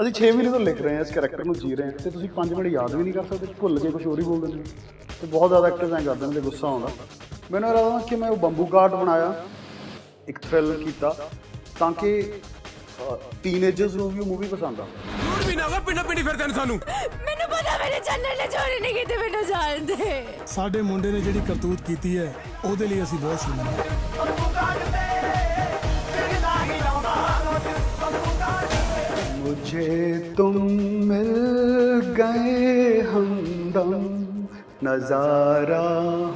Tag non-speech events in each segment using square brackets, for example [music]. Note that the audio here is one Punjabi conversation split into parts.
ਅਸੀਂ 6 ਮਹੀਨੇ ਤੋਂ ਲਿਖ ਰਹੇ ਹਾਂ ਇਸ ਕੈਰੈਕਟਰ ਨੂੰ ਜੀ ਰਹੇ ਹਾਂ ਤੇ ਤੁਸੀਂ 5 ਮਿੰਟ ਯਾਦ ਵੀ ਨਹੀਂ ਕਰ ਸਕਦੇ ਭੁੱਲ ਕੇ ਕੁਝ ਹੋਰ ਹੀ ਬੋਲ ਦਿੰਦੇ ਹੋ। ਤੇ ਬਹੁਤ ਜ਼ਿਆਦਾ ਐਕਟਰਸ ਐਂ ਕਰਦੇ ਨੇ ਤੇ ਗੁੱਸਾ ਆਉਂਦਾ। ਮੈਨੂੰ ਇਹ ਲੱਗਦਾ ਕਿ ਮੈਂ ਉਹ ਬੰਬੂ ਕਾਰਡ ਬਣਾਇਆ ਇੱਕ ਥ੍ਰਿਲ ਕੀਤਾ ਤਾਂ ਕਿ ਟੀਨੇਜਰਸ ਨੂੰ ਵੀ ਉਹ ਮੂਵੀ ਪਸੰਦ ਆਵੇ। ਝੂਠ ਵੀ ਨਾ ਹੋਵੇ ਪਿੰਡਾ ਪਿੰਡੀ ਫਿਰਦੇ ਨੇ ਸਾਨੂੰ। ਮੈਨੂੰ ਪਤਾ ਮੇਰੇ ਚੰਨਨ ਨੇ ਚੋਰੀ ਨਹੀਂ ਕੀਤੀ ਮੈਨੂੰ ਜਾਣਦੇ। ਸਾਡੇ ਮੁੰਡੇ ਨੇ ਜਿਹੜੀ ਕਰਤੂਤ ਕੀਤੀ ਹੈ ਉਹਦੇ ਲਈ ਅਸੀਂ ਬਹੁਤ ਸ਼ਰਮਿੰਦੇ ਹਾਂ। मुझे तुम मिल गए हमदम नज़ारा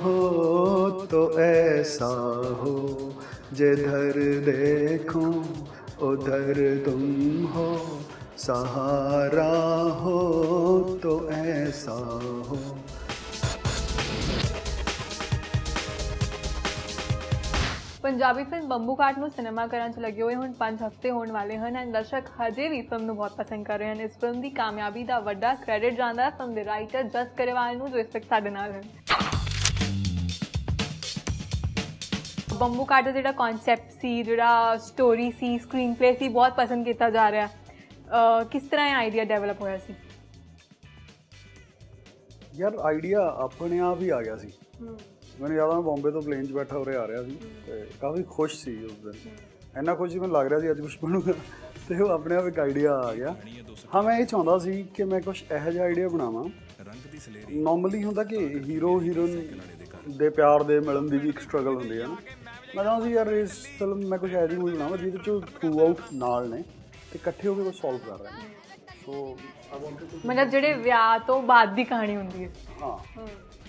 हो तो ऐसा हो, जिधर देखो उधर तुम हो। सहारा हो तो ऐसा हो। ਪੰਜਾਬੀ ਫਿਲਮ ਬੰਬੂ ਕਾਟ ਨੂੰ ਸਿਨੇਮਾ ਘਰਾਂ 'ਚ ਲੱਗੇ ਹੋਏ ਹੁਣ 5 ਹਫ਼ਤੇ ਹੋਣ ਵਾਲੇ ਹਨ ਐਂਡ ਦਰਸ਼ਕ ਹਜੇ ਵੀ ਫਿਲਮ ਨੂੰ ਬਹੁਤ ਪਸੰਦ ਕਰ ਰਹੇ ਹਨ। ਇਸ ਫਿਲਮ ਦੀ ਕਾਮਯਾਬੀ ਦਾ ਵੱਡਾ ਕ੍ਰੈਡਿਟ ਜਾਂਦਾ ਹੈ ਫਿਲਮ ਦੇ ਰਾਈਟਰ ਜਸ ਕਰੇਵਾਲ ਨੂੰ ਜੋ ਇਸ ਵਕਤ ਸਾਡੇ ਨਾਲ ਹਨ। ਬੰਬੂ ਕਾਟ ਦਾ ਜਿਹੜਾ ਕਨਸੈਪਟ ਸੀ ਜਿਹੜਾ ਸਟੋਰੀ ਸੀ ਸਕਰੀਨ ਪਲੇ ਸੀ ਬਹੁਤ ਪਸੰਦ ਕੀਤਾ ਜਾ ਰਿਹਾ ਕਿਸ ਤਰ੍ਹਾਂ ਇਹ ਆਈਡੀਆ ਡਿਵੈਲਪ ਹੋਇਆ ਸੀ? ਯਾਰ ਆਈਡੀਆ ਆਪਣੇ ਆਪ ਹੀ ਆ ਗਿਆ ਸੀ। ਮੈਨੂੰ ਯਾਦ ਆ ਮੈਂ ਬੰਬੇ ਤੋਂ ਪਲੇਨ 'ਚ ਬੈਠਾ ਉਰੇ ਆ ਰਿਹਾ ਸੀ ਤੇ ਕਾਫੀ ਖੁਸ਼ ਸੀ ਉਸ ਦਿਨ। ਇੰਨਾ ਖੁਸ਼ ਸੀ ਮੈਨੂੰ ਲੱਗ ਰਿਹਾ ਸੀ ਅੱਜ ਕੁਝ ਬਣੂਗਾ। ਤੇ ਉਹ ਆਪਣੇ ਆਪ ਇੱਕ ਆਈਡੀਆ ਆ ਗਿਆ। ਹਾਂ ਮੈਂ ਇਹ ਚਾਹੁੰਦਾ ਸੀ ਕਿ ਮੈਂ ਕੁਝ ਇਹੋ ਜਿਹਾ ਆਈਡੀਆ ਬਣਾਵਾਂ। ਨਾਰਮਲੀ ਹੁੰਦਾ ਕਿ ਹੀਰੋ ਹੀਰੋਇਨ ਦੇ ਪਿਆਰ ਦੇ ਮਿਲਣ ਦੀ ਵੀ ਇੱਕ ਸਟਰਗਲ ਹੁੰਦੀ ਹੈ ਨਾ। ਮੈਂ ਚਾਹੁੰਦਾ ਸੀ ਯਾਰ ਇਸ ਫਿਲਮ ਮੈਂ ਕੁਝ ਇਹੋ ਜਿਹੀ ਮੂਵੀ ਬਣਾਵਾਂ ਜਿਹਦੇ ਚ ਥਰੂ ਆਊਟ ਨਾਲ ਨੇ ਤੇ ਇਕੱਠੇ ਹੋ ਕੇ ਕੁਝ ਸੋਲਵ ਕਰ ਰਹੇ ਨੇ। ਸੋ ਟੂ ਮਤਲਬ ਜਿਹੜੇ ਵਿਆਹ ਤੋਂ ਬਾਅਦ ਦੀ ਕਹਾਣੀ ਹੁੰਦੀ ਹੈ। ਹਾਂ।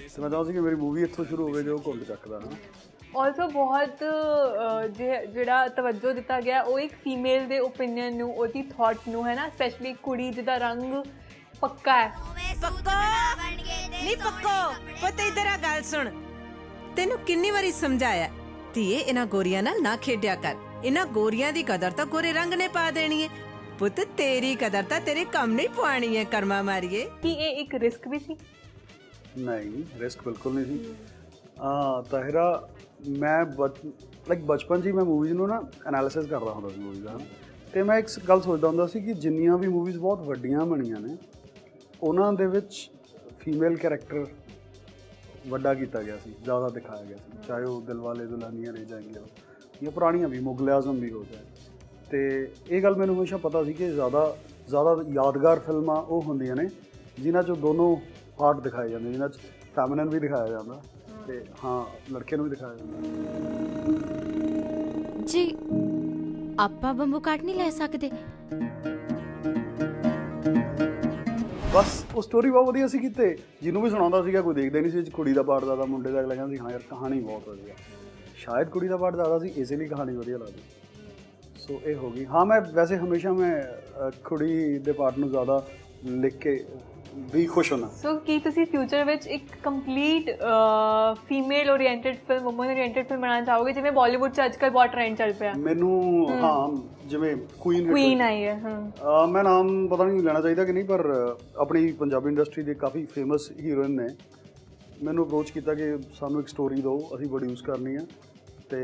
ਤੇ ਮੈਂ ਚਾਹੁੰਦਾ ਸੀ ਕਿ ਮੇਰੀ ਮੂਵੀ ਇੱਥੋਂ ਸ਼ੁਰੂ ਹੋਵੇ ਜੋ ਘੁੰਡ ਚੱਕਦਾ ਨਾ ਆਲਸੋ ਬਹੁਤ ਜਿਹੜਾ ਤਵੱਜੋ ਦਿੱਤਾ ਗਿਆ ਉਹ ਇੱਕ ਫੀਮੇਲ ਦੇ ਓਪੀਨੀਅਨ ਨੂੰ ਉਹਦੀ ਥਾਟ ਨੂੰ ਹੈ ਨਾ? ਸਪੈਸ਼ਲੀ ਕੁੜੀ ਜਿਹਦਾ ਰੰਗ ਪੱਕਾ ਹੈ। ਪੱਕੋ? ਨਹੀਂ ਪੱਕੋ। ਪੁੱਤ ਇਧਰ ਆ ਗੱਲ ਸੁਣ। ਤੈਨੂੰ ਕਿੰਨੀ ਵਾਰੀ ਸਮਝਾਇਆ ਧੀਏ ਇਹਨਾਂ ਗੋਰੀਆਂ ਨਾਲ ਨਾ ਖੇਡਿਆ ਕਰ। ਇਹਨਾਂ ਗੋਰੀਆਂ ਦੀ ਕਦਰ ਤਾਂ ਗੋਰੇ ਰੰਗ ਨੇ ਪਾ ਦੇਣੀ ਹੈ ਪੁੱਤ ਤੇਰੀ ਕਦਰ ਤਾਂ ਤੇਰੇ ਕੰਮ ਨਹੀਂ ਪਵਾਣੀ ਹੈ ਕਰਮਾ ਮਾਰੀਏ। ਕਿ ਇਹ ਇੱਕ ਰਿਸਕ ਵੀ ਸੀ? ਨਹੀਂ ਰਿਸਕ ਬਿਲਕੁਲ ਨਹੀਂ ਸੀ। ਆ ਤਾਹਿਰਾ, ਮੈਂ ਲਾਈਕ ਬਚਪਨ 'ਚ ਹੀ ਮੈਂ ਮੂਵੀਜ਼ ਨੂੰ ਨਾ ਐਨਾਲਿਸਿਸ ਕਰਦਾ ਹੁੰਦਾ ਸੀ ਮੂਵੀਜ਼ ਦਾ। ਤੇ ਮੈਂ ਇੱਕ ਗੱਲ ਸੋਚਦਾ ਹੁੰਦਾ ਸੀ ਕਿ ਜਿੰਨੀਆਂ ਵੀ ਮੂਵੀਜ਼ ਬਹੁਤ ਵੱਡੀਆਂ ਬਣੀਆਂ ਨੇ, ਉਹਨਾਂ ਦੇ ਵਿੱਚ ਫੀਮੇਲ ਕੈਰੈਕਟਰ ਵੱਡਾ ਕੀਤਾ ਗਿਆ ਸੀ, ਜ਼ਿਆਦਾ ਦਿਖਾਇਆ ਗਿਆ ਸੀ। ਚਾਹੇ ਉਹ ਦਿਲਵਾਲੇ ਦੁਲਹਨੀਆਂ ਲੈ ਜਾਏਂਗੇ ਹੋ ਜਾਂ ਪੁਰਾਣੀਆਂ ਵੀ, ਮੁਗਲ ਆਜ਼ਮ ਵੀ ਹੋ ਜਾਏ ਤੇ ਇਹ ਗੱਲ ਮੈਨੂੰ ਹਮੇਸ਼ਾ ਪਤਾ ਸੀ ਕਿ ਜ਼ਿਆਦਾ ਜ਼ਿਆਦਾ ਯਾਦਗਾਰ ਫਿਲਮਾਂ ਉਹ ਹੁੰਦੀਆਂ ਨੇ, ਜਿਨ੍ਹਾਂ 'ਚੋਂ ਦੋਨੋਂ ਪਾਰਟ ਦਿਖਾਏ ਜਾਂਦੇ ਜਿਨ੍ਹਾਂ 'ਚ ਫੈਮਿਨਨ ਵੀ ਦਿਖਾਇਆ ਜਾਂਦਾ ਤੇ ਹਾਂ ਲੜਕੇ ਨੂੰ ਵੀ ਦਿਖਾਇਆ ਜਾਂਦਾ। ਜੀ ਆਪਾਂ ਬੰਬੂ ਕਾਟ ਨਹੀਂ ਲੈ ਸਕਦੇ? ਬਸ ਉਹ ਸਟੋਰੀ ਬਹੁਤ ਵਧੀਆ ਸੀ ਕਿਤੇ। ਜਿਹਨੂੰ ਵੀ ਸੁਣਾਉਂਦਾ ਸੀਗਾ ਕੋਈ ਦੇਖਦਾ ਨਹੀਂ ਸੀ ਇਹ 'ਚ ਕੁੜੀ ਦਾ ਪਾਰਟ ਜ਼ਿਆਦਾ ਮੁੰਡੇ ਦਾ ਅਗਲਾ ਕਹਿੰਦਾ ਸੀ ਹਾਂ ਯਾਰ ਕਹਾਣੀ ਬਹੁਤ ਵਧੀਆ। ਸ਼ਾਇਦ ਕੁੜੀ ਦਾ ਪਾਰਟ ਜ਼ਿਆਦਾ ਸੀ ਇਸੇ ਲਈ ਕਹਾਣੀ ਵਧੀਆ ਲੱਗਦੀ। ਸੋ ਇਹ ਹੋ ਗਈ। ਹਾਂ ਮੈਂ ਵੈਸੇ ਹਮੇਸ਼ਾ ਮੈਂ ਕੁੜੀ ਦੇ ਪਾਰਟ ਨੂੰ ਜ਼ਿਆਦਾ ਲਿਖ ਕੇ ਵੀ ਖੁਸ਼ ਹੁੰਦਾ ਸੋ ਕੀ ਤੁਸੀਂ ਫਿਊਚਰ ਵਿੱਚ ਇੱਕ complete female oriented film woman oriented film ਬਣਾਉਣਾ ਚਾਹੋਗੇ? ਜਿਵੇਂ ਬਾਲੀਵੁੱਡ 'ਚ ਅੱਜਕੱਲ ਬਹੁਤ ਟ੍ਰੈਂਡ ਚੱਲ ਪਿਆ। ਮੈਨੂੰ ਹਾਂ ਜਿਵੇਂ ਕੁਈਨ ਕੁਈਨ ਆਈ ਹੈ ਹਾਂ। ਮੈਂ ਨਾਮ ਪਤਾ ਨਹੀਂ ਲੈਣਾ ਚਾਹੀਦਾ ਕਿ ਨਹੀਂ ਪਰ ਆਪਣੀ ਪੰਜਾਬੀ ਇੰਡਸਟਰੀ ਦੇ ਕਾਫੀ ਫੇਮਸ ਹੀਰੋਇਨ ਨੇ। ਮੈਨੂੰ ਅਪਰੋਚ ਕੀਤਾ ਕਿ ਸਾਨੂੰ ਇੱਕ ਸਟੋਰੀ ਦਿਓ ਅਸੀਂ ਪ੍ਰੋਡਿਊਸ ਕਰਨੀ ਆ ਤੇ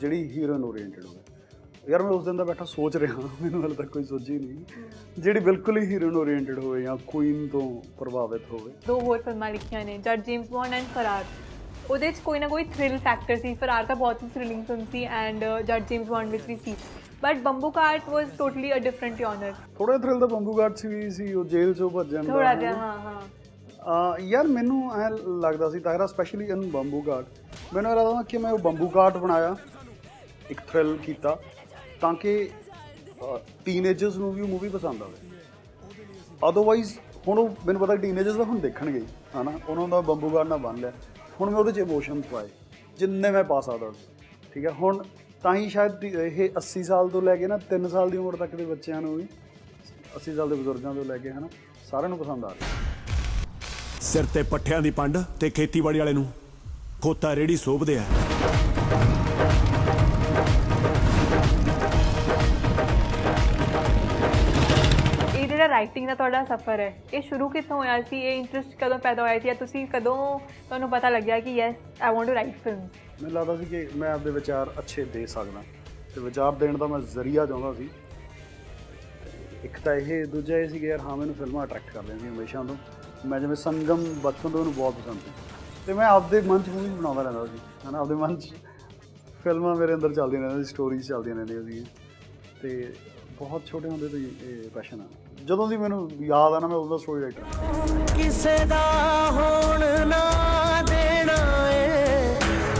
ਜਿਹੜੀ ਹੀਰੋਇਨ ਓਰੀਐਂਟਡ ਹੋਵੇ। ਯਾਰ ਮੈਂ ਉਸ ਦਿਨ ਦਾ ਬੈਠਾ ਸੋਚ ਰਿਹਾ ਮੈਨੂੰ ਹਾਲੇ ਤੱਕ ਕੋਈ ਸੋਚੀ ਨਹੀਂ। ਜਿਹੜੀ ਬਿਲਕੁਲ ਹੀ ਹੀਰੋਇਨ ਓਰੀਐਂਟਡ ਹੋਵੇ ਜਾਂ ਕੁਈਨ ਤੋਂ ਪ੍ਰਭਾਵਿਤ ਹੋਵੇ। ਦੋ ਹੋਰ ਫਿਲਮਾਂ ਲਿਖੀਆਂ ਨੇ ਜੱਟ ਜੇਮਸ ਬੌਂਡ ਐਂਡ ਫਰਾਰ ਉਹਦੇ 'ਚ ਕੋਈ ਨਾ ਕੋਈ ਥ੍ਰਿਲ ਫੈਕਟਰ ਸੀ ਫਰਾਰ ਤਾਂ ਬਹੁਤ ਹੀ ਥ੍ਰਿਲਿੰਗ ਫਿਲਮ ਸੀ ਐਂਡ ਜੱਟ ਜੇਮਸ ਬੌਂਡ ਵਿੱਚ ਵੀ ਸੀ। But Bambukat was totally a different genre ਥੋੜਾ ਥ੍ਰਿਲ ਤਾਂ ਬੰਬੂ ਗਾਰਡ ਸੀ ਵੀ ਸੀ ਉਹ ਜੇਲ੍ਹ ਚੋਂ ਭੱਜਣ ਦਾ ਥੋੜਾ ਜਿਹਾ ਹਾਂ ਹਾਂ। ਆ ਯਾਰ ਮੈਨੂੰ ਐ ਲੱਗਦਾ ਸੀ Tahira specially in bamboo cart ਮੈਨੂੰ ਲੱਗਦਾ ਕਿ ਮੈਂ ਉਹ ਬੰਬੂ ਕਾਰਟ ਬਣਾਇਆ ਇੱਕ ਥ੍ਰਿਲ ਕੀਤਾ। ਤਾਂ ਕਿ ਟੀਨੇਜਰਸ ਨੂੰ ਵੀ ਉਹ ਮੂਵੀ ਪਸੰਦ ਆਵੇ। ਅਦਰਵਾਈਜ਼ ਹੁਣ ਉਹ ਮੈਨੂੰ ਪਤਾ ਟੀਨੇਜਰਸ ਤਾਂ ਹੁਣ ਦੇਖਣਗੇ ਹੀ, ਹਨਾ? ਉਹਨਾਂ ਦਾ ਬੰਬੂ ਕਾਰਟ ਨਾਲ ਬਣ ਲਿਆ ਹੁਣ ਮੈਂ ਉਹਦੇ 'ਚ ਇਮੋਸ਼ਨਸ ਪਾਏ ਜਿੰਨੇ ਮੈਂ ਪਾ ਸਕਦਾ ਠੀਕ ਹੈ? ਹੁਣ ਤਾਂ ਹੀ ਸ਼ਾਇਦ ਇਹ 80 ਸਾਲ ਤੋਂ ਲੈ ਕੇ ਨਾ 3 ਸਾਲ ਦੀ ਉਮਰ ਤੱਕ ਦੇ ਬੱਚਿਆਂ ਨੂੰ ਵੀ 80 ਸਾਲ ਦੇ ਬਜ਼ੁਰਗਾਂ ਤੋਂ ਲੈ ਕੇ ਹਨਾ? ਸਾਰਿਆਂ ਨੂੰ ਪਸੰਦ ਆ ਰਿਹਾ ਸਿਰ ਤੇ ਪੱਠਿਆਂ ਦੀ ਪੰਡ ਤੇ ਖੇਤੀਬਾੜੀ ਵਾਲੇ ਨੂੰ ਖੋਤਾ ਰੇੜੀ ਸੋਭਦੇ ਆ। ਰਾਈਟਿੰਗ ਦਾ ਤੁਹਾਡਾ ਸਫ਼ਰ ਹੈ। ਇਹ ਸ਼ੁਰੂ ਕਿੱਥੋਂ ਹੋਇਆ ਸੀ? ਇਹ ਇੰਟਰਸਟ ਕਦੋਂ ਪੈਦਾ ਹੋਇਆ ਸੀ? ਜਾਂ ਤੁਸੀਂ ਕਦੋਂ ਤੁਹਾਨੂੰ ਪਤਾ ਲੱਗਿਆ ਕਿ yes I want to write film ਮੈਨੂੰ ਲੱਗਦਾ ਸੀ ਕਿ ਮੈਂ ਆਪਦੇ ਵਿਚਾਰ ਅੱਛੇ ਦੇ ਸਕਦਾ। ਤੇ ਵਿਚਾਰ ਦੇਣ ਦਾ ਮੈਂ ਜ਼ਰੀਆ ਚਾਹੁੰਦਾ ਸੀ। ਇੱਕ ਤਾਂ ਇਹ, ਦੂਜਾ ਇਹ ਸੀ ਕਿ ਯਾਰ ਹਾਂ, ਮੈਨੂੰ ਫਿਲਮਾਂ ਅਟਰੈਕਟ ਕਰਦੀਆਂ ਸੀ ਹਮੇਸ਼ਾ ਤੋਂ। ਮੈਂ ਜਿਵੇਂ ਸੰਗਮ ਬਚਪਨ ਤੋਂ ਉਹਨੂੰ ਬਹੁਤ ਪਸੰਦ ਸੀ। ਤੇ ਮੈਂ ਆਪਦੇ ਮਨ 'ਚ ਮੂਵੀ ਬਣਾਉਂਦਾ ਰਹਿੰਦਾ ਸੀ। ਹਨਾ, ਆਪਦੇ ਮਨ 'ਚ ਫਿਲਮਾਂ ਮੇਰੇ ਅੰਦਰ ਚੱਲਦੀਆਂ ਰਹਿੰਦੀਆਂ ਸੀ ਸਟੋਰੀਜ਼ ਚੱਲਦੀਆਂ ਰਹਿੰਦੀਆਂ ਸੀ। ਤੇ ਬਹੁਤ ਛੋਟੇ ਹੁੰਦੇ ਤੋਂ ਇਹ ਪੈਸ਼ਨ ਆ। ਜਦੋਂ ਦੀ ਮੈਨੂੰ ਯਾਦ ਆ ਨਾ ਮੈਂ ਉਦੋਂ ਸਟੋਰੀ ਰਾਈਟਰ ਕਿਸੇ ਦਾ ਹੋਣ ਨਾ ਦੇਣਾ ਏ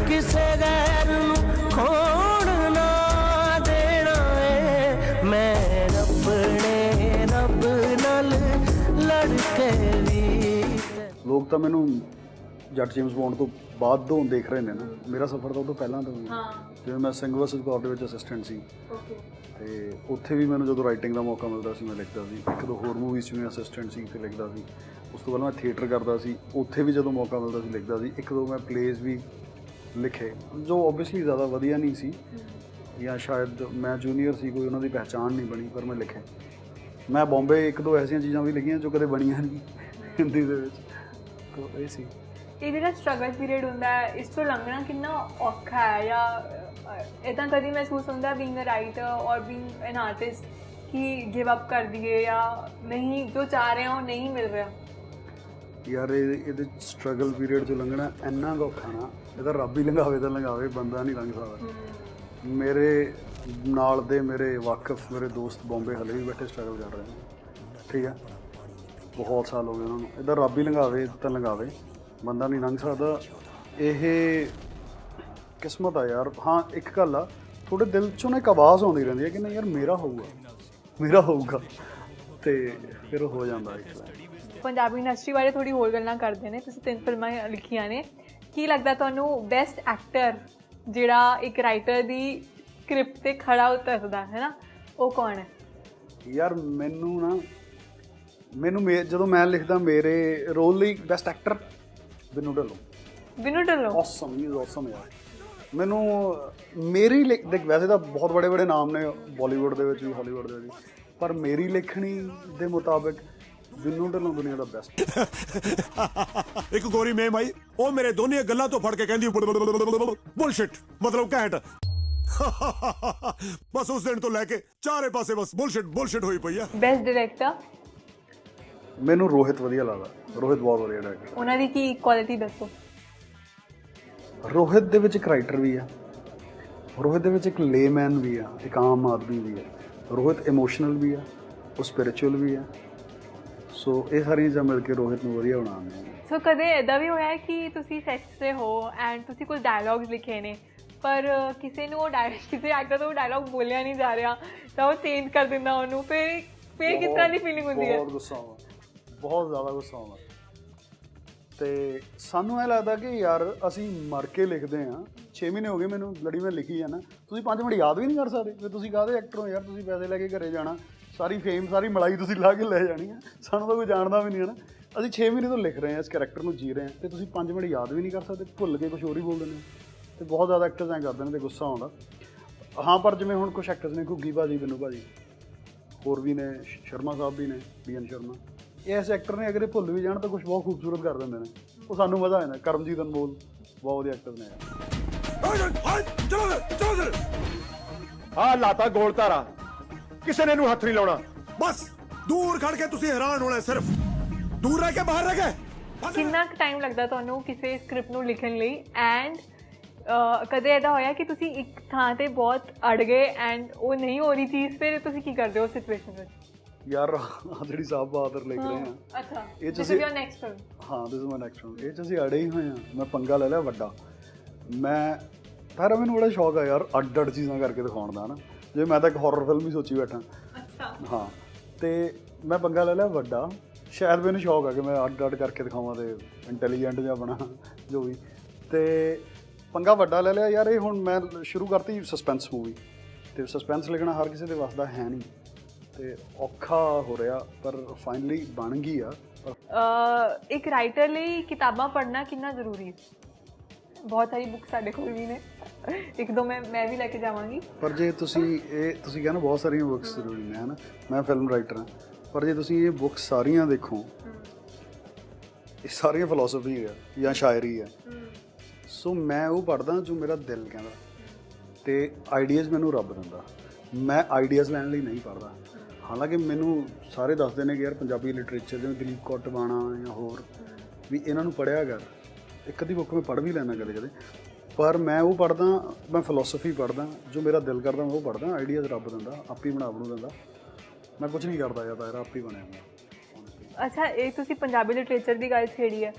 ਕਿਸੇ ਗੈਰ ਨੂੰ ਖੋਣ ਨਾ ਦੇਣਾ ਏ। ਮੈਂ ਰੱਬ ਨੇ ਰੱਬ ਨਾਲ ਲੜ ਕੇ ਵੀ ਲੋਕ ਤਾਂ ਮੈਨੂੰ ਜੱਟ ਜੇਮਸ ਬੌਂਡ ਤੋਂ ਬਾਅਦ ਤੋਂ ਦੇਖ ਰਹੇ ਨੇ ਨਾ। ਮੇਰਾ ਸਫ਼ਰ ਤਾਂ ਉਹ ਤੋਂ ਪਹਿਲਾਂ ਤੋਂ ਹੀ ਹੈ। ਜਿਵੇਂ ਮੈਂ ਸਿੰਘ ਵਰਸਸ ਗੌਰ ਦੇ ਵਿੱਚ ਅਸਿਸਟੈਂਟ ਸੀ। ਤੇ ਉੱਥੇ ਵੀ ਮੈਨੂੰ ਜਦੋਂ ਰਾਈਟਿੰਗ ਦਾ ਮੌਕਾ ਮਿਲਦਾ ਸੀ ਮੈਂ ਲਿਖਦਾ ਸੀ। ਇੱਕ ਦੋ ਹੋਰ ਮੂਵੀਜ਼ 'ਚ ਵੀ ਅਸਿਸਟੈਂਟ ਸੀ ਤੇ ਲਿਖਦਾ ਸੀ। ਉਸ ਤੋਂ ਪਹਿਲਾਂ ਮੈਂ ਥੀਏਟਰ ਕਰਦਾ ਸੀ ਉੱਥੇ ਵੀ ਜਦੋਂ ਮੌਕਾ ਮਿਲਦਾ ਸੀ ਲਿਖਦਾ ਸੀ। ਇੱਕ ਦੋ ਮੈਂ ਪਲੇਜ਼ ਵੀ ਲਿਖੇ ਜੋ ਆਬਵੀਅਸਲੀ ਜ਼ਿਆਦਾ ਵਧੀਆ ਨਹੀਂ ਸੀ ਜਾਂ ਸ਼ਾਇਦ ਮੈਂ ਜੂਨੀਅਰ ਸੀ ਕੋਈ ਉਹਨਾਂ ਦੀ ਪਹਿਚਾਣ ਨਹੀਂ ਬਣੀ ਪਰ ਮੈਂ ਲਿਖੇ। ਮੈਂ ਬੰਬੇ ਇੱਕ ਦੋ ਐਸੀਆਂ ਚੀਜ਼ਾਂ ਵੀ ਲਿਖੀਆਂ ਜੋ ਕਦੇ ਬਣੀਆਂ ਨਹੀਂ ਹਿੰਦੀ ਦੇ ਵਿੱਚ। ਤਾਂ ਇਹ ਸੀ। ਇਹ ਜਿਹੜਾ ਸਟਰਗਲ ਪੀਰੀਅਡ ਹੁੰਦਾ ਹੈ ਇਸ ਤੋਂ ਲੰਘਣਾ ਕਿੰਨਾ ਔਖਾ ਹੈ ਜਾਂ ਇਦਾਂ ਕਦੀ ਮਹਿਸੂਸ ਹੁੰਦਾ ਬੀਇੰਗ ਅ ਰਾਈਟਰ ਔਰ ਬੀਇੰਗ ਐਨ ਆਰਟਿਸਟ ਕਿ ਗਿਵ ਅਪ ਕਰ ਦਈਏ ਜਾਂ ਨਹੀਂ ਜੋ ਚਾਹ ਰਹੇ ਹਾਂ ਉਹ ਨਹੀਂ ਮਿਲ ਰਿਹਾ? ਯਾਰ ਇਹ ਇਹਦੇ ਸਟਰਗਲ ਪੀਰੀਅਡ ਚ ਲੰਘਣਾ ਇੰਨਾ ਔਖਾ ਨਾ ਇਹ ਤਾਂ ਰੱਬ ਹੀ ਲੰਘਾਵੇ ਤਾਂ ਲੰਘਾਵੇ ਬੰਦਾ ਨਹੀਂ ਲੰਘ ਸਕਦਾ। ਮੇਰੇ ਨਾਲ ਦੇ ਮੇਰੇ ਵਾਕਫ ਮੇਰੇ ਦੋਸਤ ਬੰਬੇ ਹਲੇ ਵੀ ਬੈਠੇ ਸਟਰਗਲ ਕਰ ਰਹੇ ਨੇ। ਠੀਕ ਹੈ ਬਹੁਤ ਸਾਲ ਹੋ ਗਏ ਉਹਨਾਂ ਨੂੰ। ਇਹਦਾ ਰੱਬ ਹੀ ਲੰਘਾਵੇ ਤਾਂ ਲੰਘਾਵੇ। ਬੰਦਾ ਨਹੀਂ ਲੰਘ ਸਕਦਾ। ਇਹ ਕਿਸਮਤ ਆ ਯਾਰ। ਹਾਂ ਇੱਕ ਗੱਲ ਆ ਤੁਹਾਡੇ ਦਿਲ ਚੋਂ ਨਾ ਇੱਕ ਆਵਾਜ਼ ਆਉਂਦੀ ਰਹਿੰਦੀ ਹੈ ਕਿ ਨਹੀਂ ਯਾਰ ਮੇਰਾ ਹੋਊਗਾ। ਮੇਰਾ ਹੋਊਗਾ। ਤੇ ਫਿਰ ਹੋ ਜਾਂਦਾ ਇੱਕ ਵਾਰ। ਪੰਜਾਬੀ ਇੰਡਸਟਰੀ ਬਾਰੇ ਥੋੜੀ ਹੋਰ ਗੱਲਾਂ ਕਰਦੇ ਨੇ। ਤੁਸੀਂ ਤਿੰਨ ਫਿਲਮਾਂ ਲਿਖੀਆਂ ਨੇ। ਕੀ ਲੱਗਦਾ ਤੁਹਾਨੂੰ ਬੈਸਟ ਐਕਟਰ ਜਿਹੜਾ ਇੱਕ ਰਾਈਟਰ ਦੀ ਸਕ੍ਰਿਪਟ ਤੇ ਖੜਾ ਉਤਰਦਾ ਹੈ ਨਾ ਉਹ ਕੌਣ ਹੈ? ਯਾਰ ਮੈਨੂੰ ਨਾ ਮੈਨੂੰ ਜਦੋਂ ਮੈਂ ਲਿਖਦਾ ਮੇਰੇ ਰੋਲ ਲਈ best actor Binnu Dhillon. Binnu Dhillon? Awesome ਹੀ ਔਸਮ ਯਾਰ। ਮੈਨੂੰ ਮੇਰੀ ਲਿਖ ਦੇਖ ਵੈਸੇ ਤਾਂ ਬਹੁਤ ਬੜੇ ਬੜੇ ਨਾਮ ਨੇ ਬਾਲੀਵੁੱਡ ਦੇ ਵਿੱਚ ਵੀ ਹਾਲੀਵੁੱਡ ਦੇ ਵਿੱਚ ਪਰ ਮੇਰੀ ਲਿਖਣੀ ਦੇ ਮੁਤਾਬਕ ਬਿਨੂ ਢੱਲੋਂ ਦੁਨੀਆ ਦਾ ਬੈਸਟ ਇੱਕ ਗੋਰੀ ਮੇਮ ਆਈ ਉਹ ਮੇਰੇ ਦੋਨੇ ਗੱਲਾਂ ਤੋਂ ਫੜ ਕੇ ਕਹਿੰਦੀ ਬੁਲਸ਼ਿਟ ਮਤਲਬ ਘੈਂਟ। ਬਸ ਉਸ ਦਿਨ ਤੋਂ ਲੈ ਕੇ ਚਾਰੇ ਪਾਸੇ ਬਸ ਬੁਲਸ਼ਿਟ ਬੁਲਸ਼ਿਟ ਹੋਈ ਪਈ ਆ। ਬੈਸਟ ਡਾਇਰੈਕਟਰ ਮੈਨੂੰ ਰੋਹਿਤ ਵਧੀਆ ਲੱਗਦਾ ਰੋਹਿਤ ਬਹੁਤ ਵਧੀਆ ਡਾਇਰੈਕਟਰ ਉਹਨਾਂ ਦੀ ਕੀ ਕੁਆਲਿਟੀ ਦੱਸੋ? ਰੋਹਿਤ ਦੇ ਵਿੱਚ ਇੱਕ ਰਾਈਟਰ ਵੀ ਆ। ਰੋਹਿਤ ਦੇ ਵਿੱਚ ਇੱਕ ਲੇਮੈਨ ਵੀ ਆ ਇੱਕ ਆਮ ਆਦਮੀ ਵੀ ਆ। ਰੋਹਿਤ ਇਮੋਸ਼ਨਲ ਵੀ ਆ ਉਹ ਸਪਿਰਿਚੁਅਲ ਵੀ ਆ। ਸੋ ਇਹ ਸਾਰੀਆਂ ਚੀਜ਼ਾਂ ਮਿਲ ਕੇ ਰੋਹਿਤ ਨੂੰ ਵਧੀਆ ਬਣਾਉਂਦੇ ਆ। ਸੋ ਕਦੇ ਇਦਾਂ ਵੀ ਹੋਇਆ ਕਿ ਤੁਸੀਂ ਸੈਟਸ ਤੇ ਹੋ ਐਂਡ ਤੁਸੀਂ ਕੁਝ ਡਾਇਲੌਗਸ ਲਿਖੇ ਨੇ ਪਰ ਕਿਸੇ ਨੂੰ ਉਹ ਡਾਇਲੌਗ [laughs] ਕਿਸੇ ਐਕਟਰ ਤੋਂ ਉਹ ਡਾਇਲੌਗ ਬੋਲਿਆ ਨਹੀਂ ਜਾ ਰਿਹਾ ਤਾਂ ਉਹ ਚੇਂਜ ਕਰ ਦਿੰਦਾ ਉਹਨੂੰ ਫਿਰ ਫਿਰ ਕਿਸ ਤਰ੍ਹਾਂ ਦੀ ਫੀਲਿੰਗ ਹੁੰਦੀ ਹੈ? ਬਹੁਤ ਗੁੱਸਾ ਆਉਂਦਾ ਬਹੁਤ ਜ਼ਿਆਦਾ ਗੁੱਸਾ ਆਉਂਦਾ। ਤੇ ਸਾਨੂੰ ਇਹ ਲੱਗਦਾ ਕਿ ਯਾਰ ਅਸੀਂ ਮਰ ਕੇ ਲਿਖਦੇ ਆ 6 ਮਹੀਨੇ ਹੋ ਗਏ ਮੈਨੂੰ ਲੜੀ ਮੈਂ ਲਿਖੀ ਆ ਨਾ। ਤੁਸੀਂ 5 ਮਿੰਟ ਯਾਦ ਵੀ ਨਹੀਂ ਕਰ ਸਕਦੇ ਵੀ ਤੁਸੀਂ ਕਾਹਦੇ ਐਕਟਰ ਹੋ ਯਾਰ, ਤੁਸੀਂ ਪੈਸੇ ਲੈ ਕੇ ਘਰੇ ਜਾਣਾ, ਸਾਰੀ ਫੇਮ ਸਾਰੀ ਮਲਾਈ ਤੁਸੀਂ ਲਾ ਕੇ ਲੈ ਜਾਣੀ ਆ। ਸਾਨੂੰ ਤਾਂ ਕੋਈ ਜਾਣਦਾ ਵੀ ਨਹੀਂ ਹੈ ਨਾ ਅਸੀਂ 6 ਮਹੀਨੇ ਤੋਂ ਲਿਖ ਰਹੇ ਆ ਇਸ ਕੈਰੈਕਟਰ ਨੂੰ ਜੀ ਰਹੇ ਆ ਤੇ ਤੁਸੀਂ 5 ਮਿੰਟ ਯਾਦ ਵੀ ਨਹੀਂ ਕਰ ਸਕਦੇ, ਭੁੱਲ ਕੇ ਕੁਝ ਹੋਰ ਹੀ ਬੋਲ ਦਿੰਦੇ ਤੇ ਬਹੁਤ ਜ਼ਿਆਦਾ ਐਕਟਰਸ ਐਂ ਕਰਦੇ ਨੇ ਤੇ ਗੁੱਸਾ ਆਉਂਦਾ। ਹਾਂ, ਪਰ ਜਿਵੇਂ ਹੁਣ ਕੁਝ ਐਕਟਰਸ ਨੇ, ਘੁੱਗੀ ਭਾਜੀ, ਬਿੰਨੂ ਭਾਜੀ, ਹੋਰ ਵੀ ਨੇ, ਸ਼ਰਮਾ ਸਾਹਿਬ ਵੀ ਨੇ ਬੀਐਨ ਸ਼ਰਮਾ। ਇਹ ਐਸੇ ਐਕਟਰ ਨੇ ਅਗਰ ਇਹ ਭੁੱਲ ਵੀ ਜਾਣ ਤਾਂ ਕੁਝ ਬਹੁਤ ਖੂਬਸੂਰਤ ਕਰ ਦਿੰਦੇ ਨੇ। ਉਹ ਸਾਨੂੰ ਮਜ਼ਾ ਆਉਂਦਾ ਕਰਮਜੀਤ ਅਨਮੋਲ ਬਹੁਤ ਵਧੀਆ ਐਕਟਰ ਨੇ ਆ ਲਾਤਾ ਗੋਲ ਧਾਰਾ। ਕਿਸੇ ਨੇ ਇਹਨੂੰ ਹੱਥ ਨਹੀਂ ਲਾਉਣਾ। ਬਸ ਦੂਰ ਖੜ ਕੇ ਤੁਸੀਂ ਹੈਰਾਨ ਹੋਣਾ ਸਿਰਫ। ਦੂਰ ਰਹਿ ਕੇ ਬਾਹਰ ਰਹਿ ਬਸ। ਕਿੰਨਾ ਕੁ ਟਾਈਮ ਲੱਗਦਾ ਤੁਹਾਨੂੰ ਕਿਸੇ ਸਕ੍ਰਿਪਟ ਨੂੰ ਲਿਖਣ ਲਈ? ਐਂਡ ਕਦੇ ਇਹਦਾ ਹੋਇਆ ਕਿ ਤੁਸੀਂ ਇੱਕ ਥਾਂ ਤੇ ਬਹੁਤ ਅੜ ਗਏ ਐਂਡ ਉਹ ਨਹੀਂ ਹੋ ਰਹੀ ਚੀਜ਼ ਫਿਰ ਤੁਸੀਂ ਕੀ ਕਰਦੇ ਹੋ ਸਿਚੁਏਸ਼ਨ ਵਿੱਚ? ਯਾਰ ਆਹ ਜਿਹੜੀ ਸਾਹਿਬ ਬਹਾਦਰ ਲਿਖ ਰਹੇ ਆ ਅੱਛਾ। ਇਹ ਤੁਸੀਂ- ਯੋਰ ਨੈਕਸਟ ਫਿਲਮ ਹਾਂ this is my next one ਇਹ 'ਚ ਅਸੀਂ ਅੜੇ ਹੀ ਹੋਏ ਆ ਮੈਂ ਪੰਗਾ ਲੈ ਲਿਆ ਵੱਡਾ। ਮੈਂ ਪਰ ਮੈਨੂੰ ਬੜਾ ਸ਼ੌਕ ਆ ਯਾਰ ਅੱਡ ਅੱਡ ਚੀਜ਼ਾਂ ਕਰਕੇ ਦਿਖਾਉਣ ਦਾ ਨਾ ਜੇ ਮੈਂ ਤਾਂ ਇੱਕ ਹਾਰਰ ਫਿਲਮ ਵੀ ਸੋਚੀ ਬੈਠਾ। ਅੱਛਾ। ਹਾਂ। ਤੇ ਮੈਂ ਪੰਗਾ ਲੈ ਲਿਆ ਵੱਡਾ। ਸ਼ਾਇਦ ਮੈਨੂੰ ਸ਼ੌਕ ਆ ਕਿ ਮੈਂ ਅੱਡ ਅੱਡ ਕਰਕੇ ਦਿਖਾਵਾਂ ਤੇ ਇੰਟੈਲੀਜੈਂਟ ਜਿਹਾ ਬਣਾ ਜੋ ਵੀ। ਤੇ ਪੰਗਾ ਵੱਡਾ ਲੈ ਲਿਆ। ਯਾਰ ਇਹ ਹੁਣ ਮੈਂ ਸ਼ੁਰੂ ਕਰਤੀ ਸਸਪੈਂਸ ਮੂਵੀ ਤੇ ਸਸਪੈਂਸ ਲਿਖਣਾ ਹਰ ਕਿਸੇ ਦੇ ਵੱਸ ਦਾ ਹੈ ਨਹੀਂ। ਤੇ ਔਖਾ ਹੋ ਰਿਹਾ ਪਰ ਫਾਈਨਲੀ ਬਣ ਗਈ ਆ। ਇੱਕ ਰਾਈਟਰ ਲਈ ਕਿਤਾਬਾਂ ਪੜ੍ਹਨਾ ਕਿੰਨਾ ਜ਼ਰੂਰੀ ਹੈ? ਬਹੁਤ ਸਾਰੀ ਬੁੱਕ ਸਾਡੇ ਕੋਲ ਵੀ ਨੇ। ਇੱਕ ਦੋ ਮੈਂ ਮੈਂ ਵੀ ਲੈ ਕੇ ਜਾਵਾਂਗੀ। ਪਰ ਜੇ ਤੁਸੀਂ ਇਹ ਤੁਸੀਂ ਕਹਿੰਦੇ ਬਹੁਤ ਸਾਰੀਆਂ ਬੁੱਕਸ ਜ਼ਰੂਰੀ ਨੇ ਹਨਾ? ਮੈਂ ਫਿਲਮ ਰਾਈਟਰ ਹਾਂ। ਪਰ ਜੇ ਤੁਸੀਂ ਇਹ ਬੁੱਕਸ ਸਾਰੀਆਂ ਦੇਖੋ ਇਹ ਸਾਰੀਆਂ ਫਿਲਾਸਫੀ ਹੈ ਜਾਂ ਸ਼ਾਇਰੀ ਹੈ ਸੋ ਮੈਂ ਉਹ ਪੜ੍ਹਦਾ ਜੋ ਮੇਰਾ ਦਿਲ ਕਹਿੰਦਾ। ਤੇ ਆਈਡੀਆਜ਼ ਮੈਨੂੰ ਰੱਬ ਦਿੰਦਾ। ਮੈਂ ਆਈਡੀਆਜ਼ ਲੈਣ ਲਈ ਨਹੀਂ ਪੜ੍ਹਦਾ। ਹਾਲਾਂਕਿ ਮੈਨੂੰ ਸਾਰੇ ਦੱਸਦੇ ਨੇ ਕਿ ਯਾਰ ਪੰਜਾਬੀ ਲਿਟਰੇਚਰ ਜਿਵੇਂ ਦਲੀਪ ਕੌਰ ਟਿਵਾਣਾ ਜਾਂ ਹੋਰ ਵੀ ਇਹਨਾਂ ਨੂੰ ਪੜਿਆ ਕਰ ਇੱਕ ਅੱਧੀ ਬੁੱਕ ਮੈਂ ਪੜ੍ਹ ਵੀ ਲੈਣਾ ਕਦੇ ਕਦੇ। ਪਰ ਮੈਂ ਉਹ ਪੜ੍ਹਦਾ, ਮੈਂ ਫਿਲਾਸਫੀ ਪੜ੍ਹਦਾ, ਜੋ ਮੇਰਾ ਦਿਲ ਕਰਦਾ ਮੈਂ ਉਹ ਪੜ੍ਹਦਾ ਆਈਡੀਆਜ਼ ਰੱਬ ਦਿੰਦਾ, ਆਪੇ ਬਣਾ ਬਣੂ ਦਿੰਦਾ। ਮੈਂ ਕੁਝ ਨਹੀਂ ਕਰਦਾ ਯਾਰ, ਆਪ ਹੀ ਬਣਿਆ ਮੈਂ ਅੱਛਾ, ਇਹ ਤੁਸੀਂ ਪੰਜਾਬੀ ਲਿਟਰੇਚਰ ਦੀ ਗੱਲ ਛੇੜੀ ਹੈ।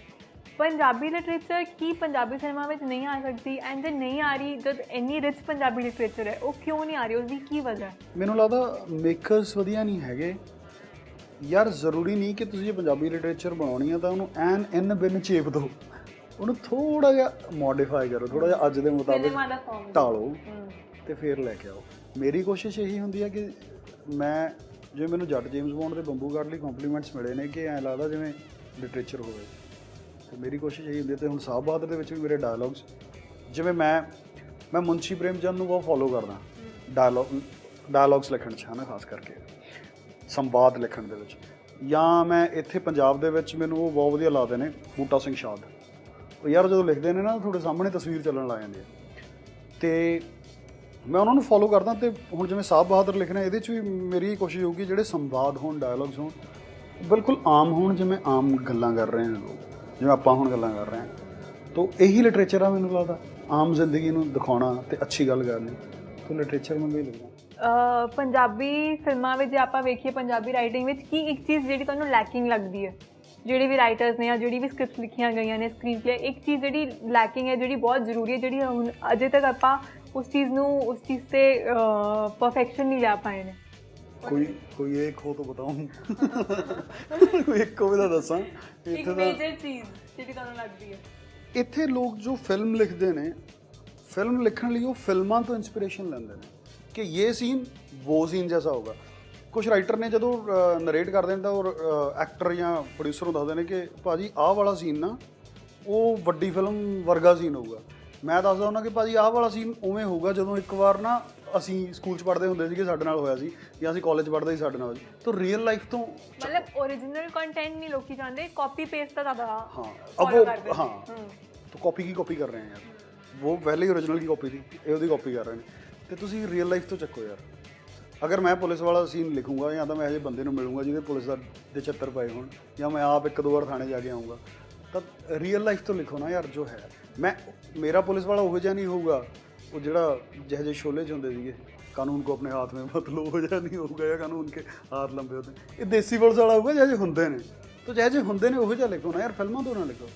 ਪੰਜਾਬੀ ਲਿਟਰੇਚਰ ਕੀ ਪੰਜਾਬੀ ਸਿਨੇਮਾ ਵਿੱਚ ਨਹੀਂ ਆ ਸਕਦੀ ਐਂਡ ਜੇ ਨਹੀਂ ਆ ਰਹੀ ਜਦ ਇੰਨੀ ਰਿਚ ਪੰਜਾਬੀ ਲਿਟਰੇਚਰ ਹੈ ਉਹ ਕਿਉਂ ਨਹੀਂ ਆ ਰਹੀ ਉਸ ਦੀ ਕੀ ਵਜ੍ਹਾ? ਮੈਨੂੰ ਲੱਗਦਾ ਮੇਕਰਸ ਵਧੀਆ ਨਹੀਂ ਹੈਗੇ। ਯਾਰ ਜ਼ਰੂਰੀ ਨਹੀਂ ਕਿ ਤੁਸੀਂ ਜੇ ਪੰਜਾਬੀ ਲਿਟਰੇਚਰ ਬਣਾਉਣੀ ਆ ਤਾਂ ਉਹਨੂੰ ਐਨ ਇਨ ਬਿਨ ਚੇਪ ਦਿਓ। ਉਹਨੂੰ ਥੋੜਾ ਜਿਹਾ ਮੋਡੀਫਾਈ ਕਰੋ ਥੋੜਾ ਜਿਹਾ ਅੱਜ ਦੇ ਮੁਤਾਬਿਕ ਢਾਲੋ ਤੇ ਫਿਰ ਲੈ ਕੇ ਆਓ। ਮੇਰੀ ਕੋਸ਼ਿਸ਼ ਇਹੀ ਹੁੰਦੀ ਹੈ ਕਿ ਮੈਂ ਜਿਵੇਂ ਮੈਨੂੰ ਜੱਟ ਜੇਮਸ ਬੌਂਡ ਦੇ ਬੰਬੂ ਗਾਰਡ ਲਈ ਕੰਪਲੀਮੈਂਟਸ ਮਿਲੇ ਨੇ ਕਿ ਐਂ ਲੱਗਦਾ ਜਿਵੇਂ ਲਿਟਰੇਚਰ ਹੋਵੇ। ਤੇ ਮੇਰੀ ਕੋਸ਼ਿਸ਼ ਇਹੀ ਹੁੰਦੀ ਹੈ ਤੇ ਹੁਣ ਸਾਹਿਬ ਬਹਾਦਰ ਦੇ ਵਿੱਚ ਵੀ ਮੇਰੇ ਡਾਇਲੌਗਸ ਜਿਵੇਂ ਮੈਂ ਮੈਂ ਮੁੰਸ਼ੀ ਪ੍ਰੇਮਚੰਦ ਨੂੰ ਬਹੁਤ ਫੋਲੋ ਕਰਦਾ ਡਾਇਲੌਗ ਡਾਇਲੌਗਸ ਲਿਖਣ 'ਚ, ਹਨਾ, ਖਾਸ ਕਰਕੇ, ਸੰਵਾਦ ਲਿਖਣ ਦੇ ਵਿੱਚ। ਜਾਂ ਮੈਂ ਇੱਥੇ ਪੰਜਾਬ ਦੇ ਵਿੱਚ ਮੈਨੂੰ ਉਹ ਬਹੁਤ ਵਧੀਆ ਲੱਗਦੇ ਨੇ, ਬੂਟਾ ਸਿੰਘ ਸ਼ਾਦ। ਉਹ ਯਾਰ ਜਦੋਂ ਲਿਖਦੇ ਨੇ ਨਾ, ਤੁਹਾਡੇ ਸਾਹਮਣੇ ਤਸਵੀਰ ਚੱਲਣ ਲੱਗ ਜਾਂਦੀ ਹੈ। ਤੇ ਮੈਂ ਉਹਨਾਂ ਨੂੰ ਫੋਲੋ ਕਰਦਾ ਤੇ ਹੁਣ ਜਿਵੇਂ ਸਾਹਿਬ ਬਹਾਦਰ ਲਿਖਣਾ, ਇਹਦੇ 'ਚ ਵੀ ਮੇਰੀ ਕੋਸ਼ਿਸ਼ ਹੋਊਗੀ, ਜਿਹੜੇ ਸੰਵਾਦ ਹੋਣ ਡਾਇਲੌਗਸ ਹੋਣ, ਬਿਲਕੁਲ ਆਮ ਹੋਣ, ਜਿਵੇਂ ਆਮ ਗੱਲਾਂ ਕਰ ਰਹੇ ਨੇ ਲੋਕ। ਜਿਵੇਂ ਆਪਾਂ ਹੁਣ ਗੱਲਾਂ ਕਰ ਰਹੇ ਹਾਂ। ਤੋ ਇਹੀ ਲਿਟਰੇਚਰ ਆ ਮੈਨੂੰ ਲੱਗਦਾ। ਆਮ ਜ਼ਿੰਦਗੀ ਨੂੰ ਦਿਖਾਉਣਾ ਤੇ ਅੱਛੀ ਗੱਲ ਕਰਨੀ। ਤੋ ਲਿਟਰੇਚਰ ਮੈਨੂੰ ਹੀ ਲੱਗਦਾ ਪੰਜਾਬੀ ਫਿਲਮਾਂ ਵਿੱਚ ਜੇ ਆਪਾਂ ਵੇਖੀਏ ਪੰਜਾਬੀ ਰਾਈਟਿੰਗ ਵਿੱਚ ਕੀ ਇੱਕ ਚੀਜ਼ ਜਿਹੜੀ ਤੁਹਾਨੂੰ ਲੈਕਿੰਗ ਲੱਗਦੀ ਹੈ? ਜਿਹੜੇ ਵੀ ਰਾਈਟਰਸ ਨੇ ਜਾਂ ਜਿਹੜੀ ਵੀ ਸਕ੍ਰਿਪਟਸ ਲਿਖੀਆਂ ਗਈਆਂ ਨੇ ਸਕਰੀਨ ਪਲੇ ਇੱਕ ਚੀਜ਼ ਜਿਹੜੀ ਲੈਕਿੰਗ ਹੈ, ਜਿਹੜੀ ਬਹੁਤ ਜ਼ਰੂਰੀ ਹੈ, ਜਿਹੜੀ ਹੁਣ ਅਜੇ ਤੱਕ ਆਪਾਂ ਉਸ ਚੀਜ਼ ਨੂੰ, ਉਸ ਚੀਜ਼ ਤੇ ਪਰਫੈਕਸ਼ਨ ਨਹੀਂ ਲਿਆ ਪਾਏ ਨੇ। ਕੋਈ ਕੋਈ ਇੱਕ ਹੋ ਤਾਂ ਬਤਾਉਂ। ਕੋਈ ਇੱਕ ਹੋਵੇ ਤਾਂ ਦੱਸਾਂ। ਇੱਕ ਮੇਜਰ ਚੀਜ਼ ਜਿਹੜੀ ਤੁਹਾਨੂੰ ਲੱਗਦੀ ਹੈ। ਇੱਥੇ ਲੋਕ ਜੋ ਫਿਲਮ ਲਿਖਦੇ ਨੇ ਫਿਲਮ ਲਿਖਣ ਲਈ ਉਹ ਫਿਲਮਾਂ ਤੋਂ ਇਨਸਪੀਰੇਸ਼ਨ ਲੈਂਦੇ ਨੇ ਕਿ ਇਹ ਸੀਨ ਉਹ ਸੀਨ ਜੈਸਾ ਹੋਗਾ ਕੁਝ ਰਾਈਟਰ ਨੇ ਜਦੋਂ ਨਰੇਟ ਕਰਦੇ ਨੇ ਤਾਂ ਉਹ ਐਕਟਰ ਜਾਂ ਪ੍ਰੋਡਿਊਸਰ ਨੂੰ ਦੱਸਦੇ ਨੇ ਕਿ ਭਾਜੀ ਆਹ ਵਾਲਾ ਸੀਨ ਨਾ ਉਹ ਵੱਡੀ ਫਿਲਮ ਵਰਗਾ ਸੀਨ ਹੋਊਗਾ। ਮੈਂ ਦੱਸਦਾ ਉਹਨਾਂ ਕਿ ਭਾਜੀ ਆਹ ਵਾਲਾ ਸੀਨ ਉਵੇਂ ਹੋਊਗਾ ਜਦੋਂ ਇੱਕ ਵਾਰ ਨਾ ਅਸੀਂ ਸਕੂਲ 'ਚ ਪੜ੍ਹਦੇ ਹੁੰਦੇ ਸੀਗੇ ਸਾਡੇ ਨਾਲ ਹੋਇਆ ਸੀ ਜਾਂ ਅਸੀਂ ਕਾਲਜ ਪੜ੍ਹਦੇ ਸੀ ਸਾਡੇ ਨਾਲ ਹੋਇਆ ਸੀ ਤਾਂ ਰੀਅਲ ਲਾਈਫ ਤੋਂ ਮਤਲਬ ओरिजिनल कंटेंट नहीं लोग की चाहते कॉपी पेस्ट का ज्यादा हाँ अब follow वो करते थे। हाँ हम्म। तो कॉपी की कॉपी कर रहे हैं यार वो पहले ही ओरिजिनल की कॉपी थी ਇਹ ਉਹਦੀ ਕਾਪੀ ਕਰ ਰਹੇ ਨੇ ਤੇ ਤੁਸੀਂ ਰੀਅਲ ਲਾਈਫ ਤੋਂ ਚੱਕੋ ਯਾਰ ਅਗਰ ਮੈਂ ਪੁਲਿਸ ਵਾਲਾ ਸੀਨ ਲਿਖੂੰਗਾ ਜਾਂ ਤਾਂ ਮੈਂ ਇਹੋ ਬੰਦੇ ਨੂੰ ਮਿਲੂੰਗਾ ਜਿਹਦੇ ਪੁਲਿਸ ਦਾ ਦੇ ਚੱਤਰ ਪਏ ਹੋਣ ਜਾਂ ਮੈਂ ਆਪ ਇੱਕ ਦੋ ਵਾਰ ਥਾਣੇ ਜਾ ਕੇ ਆਉਂਗਾ ਤਾਂ ਰੀਅਲ ਲਾਈਫ ਤੋਂ ਲਿਖੋ ਨਾ ਯਾਰ ਜੋ ਹੈ ਮੈਂ, ਮੇਰਾ ਪੁਲਿਸ ਵਾਲਾ ਉਹੋ ਜਿਹਾ ਨਹੀਂ ਹੋਊਗਾ, ਉਹ ਜਿਹੜਾ ਜਿਹੇ ਜਿਹੇ ਸ਼ੋਲੇ 'ਚ ਹੁੰਦੇ ਸੀਗੇ, ਕਾਨੂੰਨ ਕੋ ਆਪਣੇ ਹੱਥ ਵਿੱਚ ਮਤਲਬ ਲੋ ਹੋ ਜਾ ਨਹੀਂ ਹੋਊਗਾ ਜਾਂ ਕਾਨੂੰਨ ਕੇ ਹੱਥ ਲੰਬੇ ਹੁੰਦੇ। ਇਹ ਦੇਸੀ ਪੁਲਿਸ ਵਾਲਾ ਹੋਊਗਾ ਜਿਹੇ ਜਿਹੇ ਹੁੰਦੇ ਨੇ। ਤਾਂ ਜਿਹੇ ਜਿਹੇ ਹੁੰਦੇ ਨੇ ਉਹੋ ਜਿਹਾ ਲਿਖੋ ਨਾ ਯਾਰ, ਫਿਲਮਾਂ ਤੋਂ ਨਾ ਲਿਖੋ।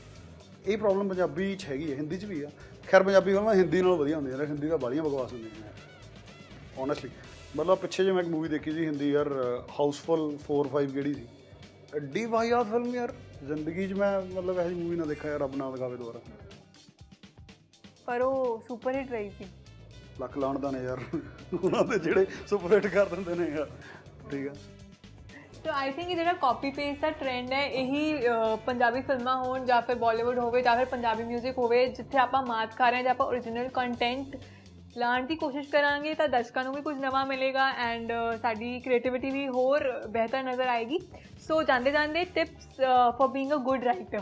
ਇਹ ਪ੍ਰੋਬਲਮ ਪੰਜਾਬੀ 'ਚ ਹੈਗੀ ਹੈ, ਹਿੰਦੀ 'ਚ ਵੀ ਆ। ਖੈਰ, ਪੰਜਾਬੀ ਫਿਲਮਾਂ ਹਿੰਦੀ ਨਾਲੋਂ ਵਧੀਆ ਹੁੰਦੀਆਂ ਨੇ, ਹਿੰਦੀ ਦਾ ਬਾਲੀਆਂ ਬਕਵਾਸ ਹੁੰਦੀਆਂ ਨੇ। ਓਨੈਸਟਲੀ ਮਤਲਬ ਪਿੱਛੇ ਜੇ ਮੈਂ ਇੱਕ ਮੂਵੀ ਦੇਖੀ ਸੀ ਹਿੰਦੀ ਯਾਰ ਹਾਊਸਫੁੱਲ 4 5 ਕਿਹੜੀ ਸੀ? ਐਡੀ ਵਾਹਿਆਤ ਫਿਲਮ ਯਾਰ। ਜ਼ਿੰਦਗੀ 'ਚ ਮੈਂ ਮਤਲਬ ਇਹੋ ਜਿਹੀ ਮੂਵੀ ਨਾ ਦੇਖਾ ਯਾਰ, ਰੱਬ ਨਾ ਲਗਾਵੇ ਦੁਬਾਰਾ। ਪਰ ਉਹ ਸੁਪਰ ਹਿੱਟ ਰਹੀ ਸੀ। ਲੱਕ ਲਾਉਣ ਦਾ ਨੇ ਯਾਰ। ਉਹਨਾਂ ਦੇ ਜਿਹੜੇ ਸੁਪਰ ਹਿੱਟ ਕਰ ਦਿੰਦੇ ਨੇ ਯਾਰ। ਠੀਕ ਆ। ਸੋ ਆਈ ਥਿੰਕ ਇਹ ਜਿਹੜਾ ਕਾਪੀ ਪੇਸਟ ਦਾ ਟ੍ਰੈਂਡ ਹੈ ਇਹੀ ਪੰਜਾਬੀ ਫਿਲਮਾਂ ਹੋਣ ਜਾਂ ਫਿਰ ਬਾਲੀਵੁੱਡ ਹੋਵੇ ਜਾਂ ਫਿਰ ਪੰਜਾਬੀ 뮤직 ਹੋਵੇ ਜਿੱਥੇ ਆਪਾਂ ਮਾਤ ਕਰ ਰਹੇ ਹਾਂ ਜਾਂ ਆਪਾਂ origignal ਕੰਟੈਂਟ ਲਾਣ ਦੀ ਕੋਸ਼ਿਸ਼ ਕਰਾਂਗੇ ਤਾਂ ਦਰਸ਼ਕਾਂ ਨੂੰ ਵੀ ਕੁਝ ਨਵਾਂ ਮਿਲੇਗਾ ਐਂਡ ਸਾਡੀ ਕ੍ਰੀਏਟੀਵਿਟੀ ਵੀ ਹੋਰ ਬਿਹਤਰ ਨਜ਼ਰ ਆਏਗੀ। ਸੋ ਜਾਂਦੇ ਜਾਂਦੇ tips for being a good writer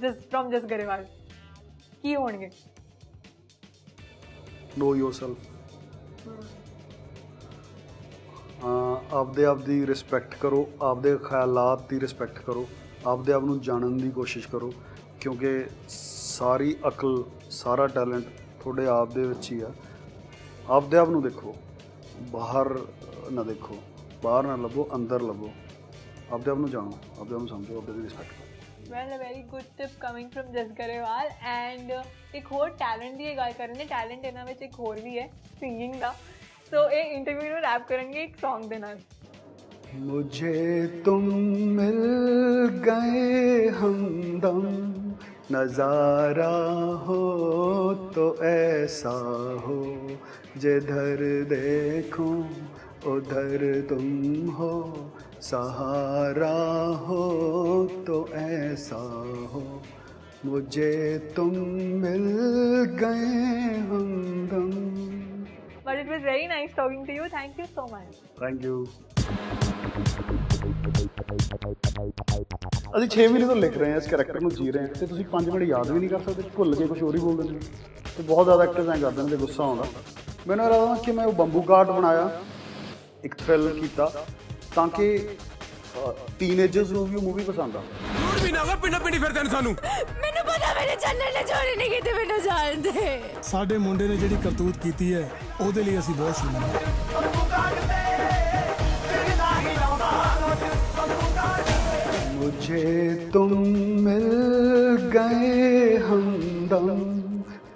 Jas from Jas Grewal ਕੀ ਹੋਣਗੇ? ਨੋ ਯੋਰਸੈਲਫ ਆਪਦੇ ਆਪ ਦੀ ਰਿਸਪੈਕਟ ਕਰੋ, ਆਪਦੇ ਖਿਆਲਾਤ ਦੀ ਰਿਸਪੈਕਟ ਕਰੋ, ਆਪਦੇ ਆਪ ਨੂੰ ਜਾਣਨ ਦੀ ਕੋਸ਼ਿਸ਼ ਕਰੋ, ਕਿਉਂਕਿ ਸਾਰੀ ਅਕਲ, ਸਾਰਾ ਟੈਲੈਂਟ ਤੁਹਾਡੇ ਆਪ ਦੇ ਵਿੱਚ ਹੀ ਆ। ਆਪਦੇ ਆਪ ਨੂੰ ਦੇਖੋ, ਬਾਹਰ ਨਾ ਦੇਖੋ, ਬਾਹਰ ਨਾ ਲੱਭੋ, ਅੰਦਰ ਲੱਭੋ। ਆਪਦੇ ਆਪ ਨੂੰ ਜਾਣੋ, ਆਪਦੇ ਆਪ ਨੂੰ ਸਮਝੋ, ਆਪਦੇ ਦੀ respect well a very good tip coming from Jas Grewal and एक होर टैलेंट की गल कर रहे टैलेंट इन एक होर भी है सिंगिंग का। सो ये इंटरव्यू में रैप करेंगे, एक सॉन्ग के नाल मुझे तुम मिल गए हमदम नज़ारा हो तो ऐसा हो। जिधर देखो, उधर तुम हो। सहारा हो तो ऐसा हो मुझे तुम मिल गए हमदम But it was very nice talking to you. Thank you so much. Thank you ਅਸੀਂ 6 ਮਹੀਨੇ ਤੋਂ ਲਿਖ ਰਹੇ ਹਾਂ ਇਸ ਕੈਰੈਕਟਰ ਨੂੰ ਜੀ ਰਹੇ ਹਾਂ ਤੇ ਤੁਸੀਂ 5 ਮਿੰਟ ਯਾਦ ਵੀ ਨਹੀਂ ਕਰ ਸਕਦੇ ਭੁੱਲ ਕੇ ਕੁਝ ਹੋਰ ਹੀ ਬੋਲ ਦਿੰਦੇ ਹੋ। ਤੇ ਬਹੁਤ ਜ਼ਿਆਦਾ ਐਕਟਰਸ ਐਂ ਕਰਦੇ ਨੇ ਤੇ ਗੁੱਸਾ ਆਉਂਦਾ ਮੈਨੂੰ ਇਹ ਲੱਗਦਾ ਕਿ ਮੈਂ ਉਹ ਬੰਬੂ ਕਾਰਡ ਬਣਾਇਆ ਇੱਕ ਥ੍ਰਿਲ ਕੀਤਾ ਤਾਂ ਕਿ ਟੀਨੇਜਰਸ ਨੂੰ ਵੀ ਉਹ ਮੂਵੀ ਪਸੰਦ ਆ ਝੂਠ ਵੀ ਨਾ ਹੋਗਾ ਪਿੰਡਾ ਪਿੰਡੀ ਫਿਰਦੇ ਨੇ ਸਾਨੂੰ ਮੈਨੂੰ ਪਤਾ ਮੇਰੇ ਚੰਨੇ ਨੇ ਚੋਰੀ ਨਹੀਂ ਕੀਤੀ ਮੈਨੂੰ ਜਾਣਦੇ ਸਾਡੇ ਮੁੰਡੇ ਨੇ ਜਿਹੜੀ ਕਰਤੂਤ ਕੀਤੀ ਹੈ ਉਹਦੇ ਲਈ ਅਸੀਂ ਬਹੁਤ ਸ਼ਰਮਿੰਦਾ मुझे तुम मिल गए हमदम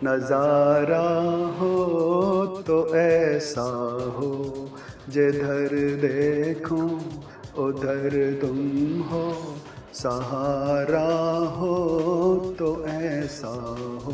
नजारा हो तो ऐसा हो जिधर देखो उधर तुम हो सहारा हो तो ऐसा हो